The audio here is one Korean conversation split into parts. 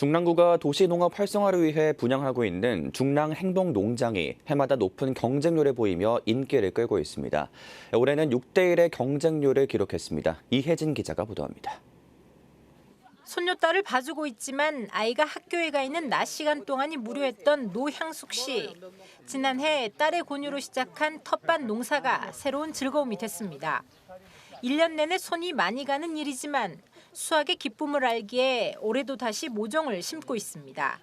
중랑구가 도시농업 활성화를 위해 분양하고 있는 중랑 행복 농장이 해마다 높은 경쟁률을 보이며 인기를 끌고 있습니다. 올해는 6대 1의 경쟁률을 기록했습니다. 이혜진 기자가 보도합니다. 손녀딸을 봐주고 있지만 아이가 학교에 가 있는 낮 시간 동안이 무료했던 노향숙 씨. 지난해 딸의 권유로 시작한 텃밭 농사가 새로운 즐거움이 됐습니다. 1년 내내 손이 많이 가는 일이지만 수확의 기쁨을 알기에 올해도 다시 모종을 심고 있습니다.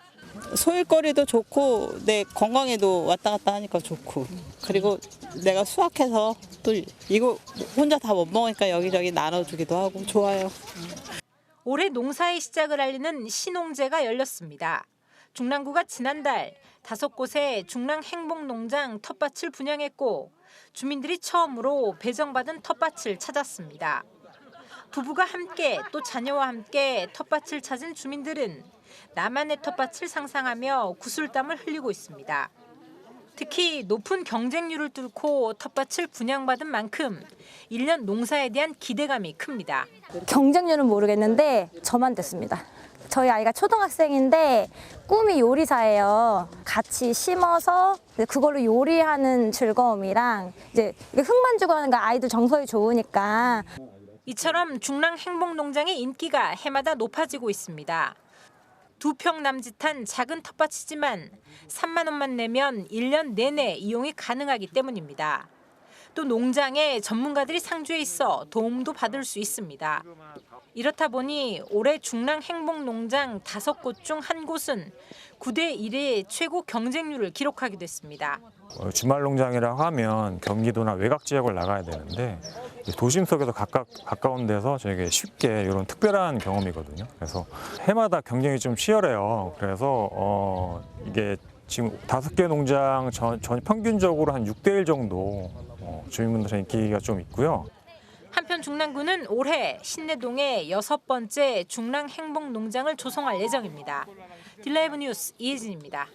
소일거리도 좋고 내 건강에도 왔다 갔다 하니까 좋고 그리고 내가 수확해서 또 이거 혼자 다 못 먹으니까 여기저기 나눠주기도 하고 좋아요. 올해 농사의 시작을 알리는 신농제가 열렸습니다. 중랑구가 지난달 다섯 곳의 중랑 행복농장 텃밭을 분양했고 주민들이 처음으로 배정받은 텃밭을 찾았습니다. 부부가 함께 또 자녀와 함께 텃밭을 찾은 주민들은 나만의 텃밭을 상상하며 구슬땀을 흘리고 있습니다. 특히 높은 경쟁률을 뚫고 텃밭을 분양받은 만큼 1년 농사에 대한 기대감이 큽니다. 경쟁률은 모르겠는데 저만 됐습니다. 저희 아이가 초등학생인데 꿈이 요리사예요. 같이 심어서 그걸로 요리하는 즐거움이랑 이제 흙만 주고 하는 거 아이도 정서에 좋으니까 이처럼 중랑 행복농장의 인기가 해마다 높아지고 있습니다. 두 평 남짓한 작은 텃밭이지만 3만 원만 내면 1년 내내 이용이 가능하기 때문입니다. 또 농장에 전문가들이 상주해 있어 도움도 받을 수 있습니다. 이렇다 보니 올해 중랑 행복 농장 다섯 곳 중 한 곳은 9대 1의 최고 경쟁률을 기록하게 됐습니다. 어, 주말 농장이라고 하면 경기도나 외곽 지역을 나가야 되는데 이 도심 속에서 가까, 가까운 데서 저에게 쉽게 이런 특별한 경험이거든요. 그래서 해마다 경쟁이 좀 치열해요. 그래서 어, 이게 지금 다섯 개 농장 전, 전 평균적으로 한 6대 1 정도 어, 주민분들의 인기가 좀 있고요. 한편 중랑구는 올해 신내동에 여섯 번째 중랑 행복 농장을 조성할 예정입니다. 딜라이브 뉴스 이혜진입니다.